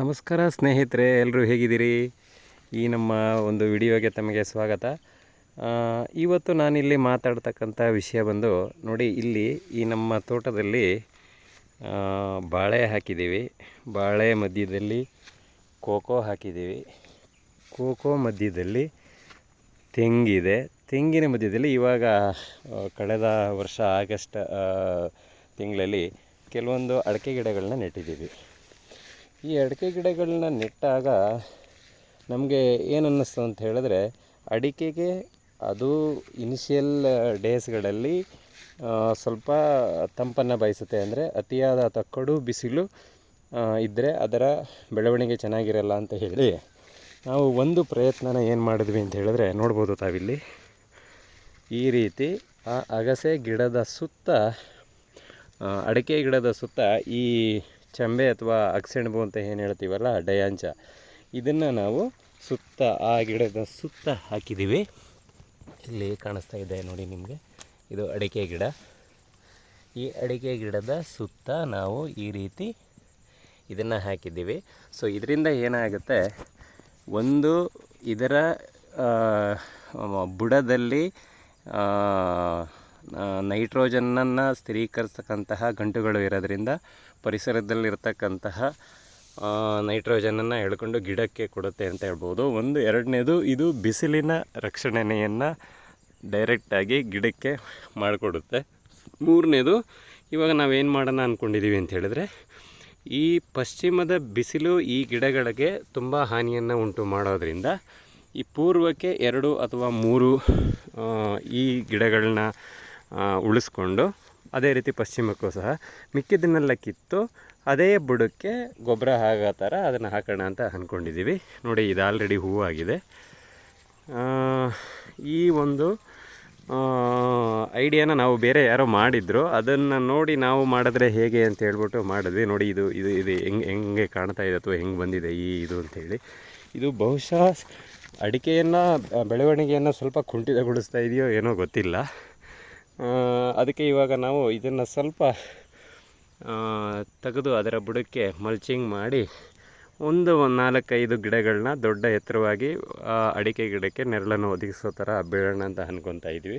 ನಮಸ್ಕಾರ ಸ್ನೇಹಿತರೆ ಎಲ್ಲರೂ ಹೇಗಿದ್ದೀರಿ? ಈ ನಮ್ಮ ಒಂದು ವಿಡಿಯೋಗೆ ತಮಗೆ ಸ್ವಾಗತ. ಇವತ್ತು ನಾನಿಲ್ಲಿ ಮಾತಾಡ್ತಕ್ಕಂಥ ವಿಷಯ ಬಂದು, ನೋಡಿ, ಇಲ್ಲಿ ಈ ನಮ್ಮ ತೋಟದಲ್ಲಿ ಬಾಳೆ ಹಾಕಿದ್ದೀವಿ. ಬಾಳೆ ಮಧ್ಯದಲ್ಲಿ ಕೋಕೋ ಹಾಕಿದ್ದೀವಿ. ಕೋಕೋ ಮಧ್ಯದಲ್ಲಿ ತೆಂಗಿದೆ. ತೆಂಗಿನ ಮಧ್ಯದಲ್ಲಿ ಇವಾಗ ಕಳೆದ ವರ್ಷ ಆಗಸ್ಟ್ ತಿಂಗಳಲ್ಲಿ ಕೆಲವೊಂದು ಅಡಕೆ ಗಿಡಗಳನ್ನ ನೆಟ್ಟಿದ್ದೀವಿ. ಈ ಅಡಿಕೆ ಗಿಡಗಳನ್ನ ನೆಟ್ಟಾಗ ನಮಗೆ ಏನು ಅನ್ನಿಸ್ತು ಅಂತ ಹೇಳಿದ್ರೆ, ಅಡಿಕೆಗೆ ಅದು ಇನಿಷಿಯಲ್ ಡೇಸ್ಗಳಲ್ಲಿ ಸ್ವಲ್ಪ ತಂಪನ್ನು ಬಯಸುತ್ತೆ ಅಂದರೆ ಅತಿಯಾದ ಅಥವಾ ಬಿಸಿಲು ಇದ್ದರೆ ಅದರ ಬೆಳವಣಿಗೆ ಚೆನ್ನಾಗಿರಲ್ಲ ಅಂತ ಹೇಳಿ ನಾವು ಒಂದು ಪ್ರಯತ್ನನ ಏನು ಮಾಡಿದ್ವಿ ಅಂತ ಹೇಳಿದ್ರೆ ನೋಡ್ಬೋದು ತಾವಿಲ್ಲಿ. ಈ ರೀತಿ ಆ ಅಗಸೆ ಗಿಡದ ಸುತ್ತ ಅಡಿಕೆ ಗಿಡದ ಸುತ್ತ ಈ ಚಂಬೆ ಅಥವಾ ಅಕ್ಸೆಣಬು ಅಂತ ಏನು ಹೇಳ್ತೀವಲ್ಲ, ಡಯಾಂಚ. ಇದನ್ನು ನಾವು ಸುತ್ತ ಆ ಗಿಡದ ಸುತ್ತ ಹಾಕಿದ್ದೀವಿ ಇಲ್ಲಿ ಕಾಣಿಸ್ತಾ ಇದೆ ನೋಡಿ ನಿಮಗೆ. ಇದು ಅಡಿಕೆ ಗಿಡ. ಈ ಅಡಿಕೆ ಗಿಡದ ಸುತ್ತ ನಾವು ಈ ರೀತಿ ಇದನ್ನು ಹಾಕಿದ್ದೀವಿ. ಸೊ ಇದರಿಂದ ಏನಾಗುತ್ತೆ? ಒಂದು ಇದರ ಬುಡದಲ್ಲಿ ನೈಟ್ರೋಜನ್ನನ್ನು ಸ್ಥಿರೀಕರಿಸ್ತಕ್ಕಂತಹ ಗಂಟುಗಳು ಇರೋದ್ರಿಂದ ಪರಿಸರದಲ್ಲಿರ್ತಕ್ಕಂತಹ ನೈಟ್ರೋಜನನ್ನು ಎಳ್ಕೊಂಡು ಗಿಡಕ್ಕೆ ಕೊಡುತ್ತೆ ಅಂತ ಹೇಳ್ಬೋದು. ಒಂದು, ಎರಡನೇದು, ಇದು ಬಿಸಿಲಿನ ರಕ್ಷಣೆಯನ್ನು ಡೈರೆಕ್ಟಾಗಿ ಗಿಡಕ್ಕೆ ಮಾಡಿಕೊಡುತ್ತೆ. ಮೂರನೇದು, ಇವಾಗ ನಾವೇನು ಮಾಡೋಣ ಅಂದ್ಕೊಂಡಿದ್ದೀವಿ ಅಂತ ಹೇಳಿದ್ರೆ, ಈ ಪಶ್ಚಿಮದ ಬಿಸಿಲು ಈ ಗಿಡಗಳಿಗೆ ತುಂಬ ಹಾನಿಯನ್ನು ಉಂಟು ಮಾಡೋದ್ರಿಂದ ಈ ಪೂರ್ವಕ್ಕೆ ಎರಡು ಅಥವಾ ಮೂರು ಈ ಗಿಡಗಳನ್ನ ಉಳಿಸ್ಕೊಂಡು ಅದೇ ರೀತಿ ಪಶ್ಚಿಮಕ್ಕೂ ಸಹ ಮಿಕ್ಕಿದ್ದನ್ನೆಲ್ಲ ಕಿತ್ತು ಅದೇ ಬುಡಕ್ಕೆ ಗೊಬ್ಬರ ಆಗೋ ಥರ ಅದನ್ನು ಹಾಕೋಣ ಅಂತ ಅಂದ್ಕೊಂಡಿದ್ದೀವಿ ನೋಡಿ, ಇದು ಆಲ್ರೆಡಿ ಹೂವಾಗಿದೆ ಆಗಿದೆ. ಈ ಒಂದು ಐಡಿಯಾನ ನಾವು ಬೇರೆ ಯಾರೋ ಮಾಡಿದ್ರು. ಅದನ್ನು ನೋಡಿ ನಾವು ಮಾಡಿದ್ರೆ ಹೇಗೆ ಅಂತ ಹೇಳ್ಬಿಟ್ಟು ಮಾಡಿದ್ವಿ. ನೋಡಿ, ಇದು ಇದು ಇದು ಹೆಂಗೆ ಹೆಂಗೆ ಕಾಣ್ತಾ ಇದೆ ಅಥವಾ ಹೆಂಗೆ ಬಂದಿದೆ ಈ ಇದು ಅಂಥೇಳಿ ಇದು ಬಹುಶಃ ಅಡಿಕೆಯನ್ನು, ಬೆಳವಣಿಗೆಯನ್ನು ಸ್ವಲ್ಪ ಕುಂಠಿತಗೊಳಿಸ್ತಾ ಇದೆಯೋ ಏನೋ ಗೊತ್ತಿಲ್ಲ. ಅದಕ್ಕೆ ಇವಾಗ ನಾವು ಇದನ್ನು ಸ್ವಲ್ಪ ತೆಗೆದು ಅದರ ಬುಡಕ್ಕೆ ಮಲ್ಚಿಂಗ್ ಮಾಡಿ ಒಂದು ನಾಲ್ಕೈದು ಗಿಡಗಳನ್ನ ದೊಡ್ಡ ಎತ್ತರವಾಗಿ ಅಡಿಕೆ ಗಿಡಕ್ಕೆ ನೆರಳನ್ನು ಒದಗಿಸೋ ಥರ ಬೀಳೋಣ ಅಂತ ಅನ್ಕೊತಾ ಇದ್ವಿ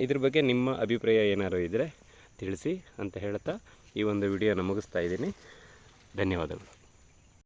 ಇದ್ರ ಬಗ್ಗೆ ನಿಮ್ಮ ಅಭಿಪ್ರಾಯ ಏನಾದ್ರು ಇದ್ದರೆ ತಿಳಿಸಿ ಅಂತ ಹೇಳ್ತಾ ಈ ಒಂದು ವಿಡಿಯೋನ ಮುಗಿಸ್ತಾ ಇದ್ದೀನಿ. ಧನ್ಯವಾದಗಳು.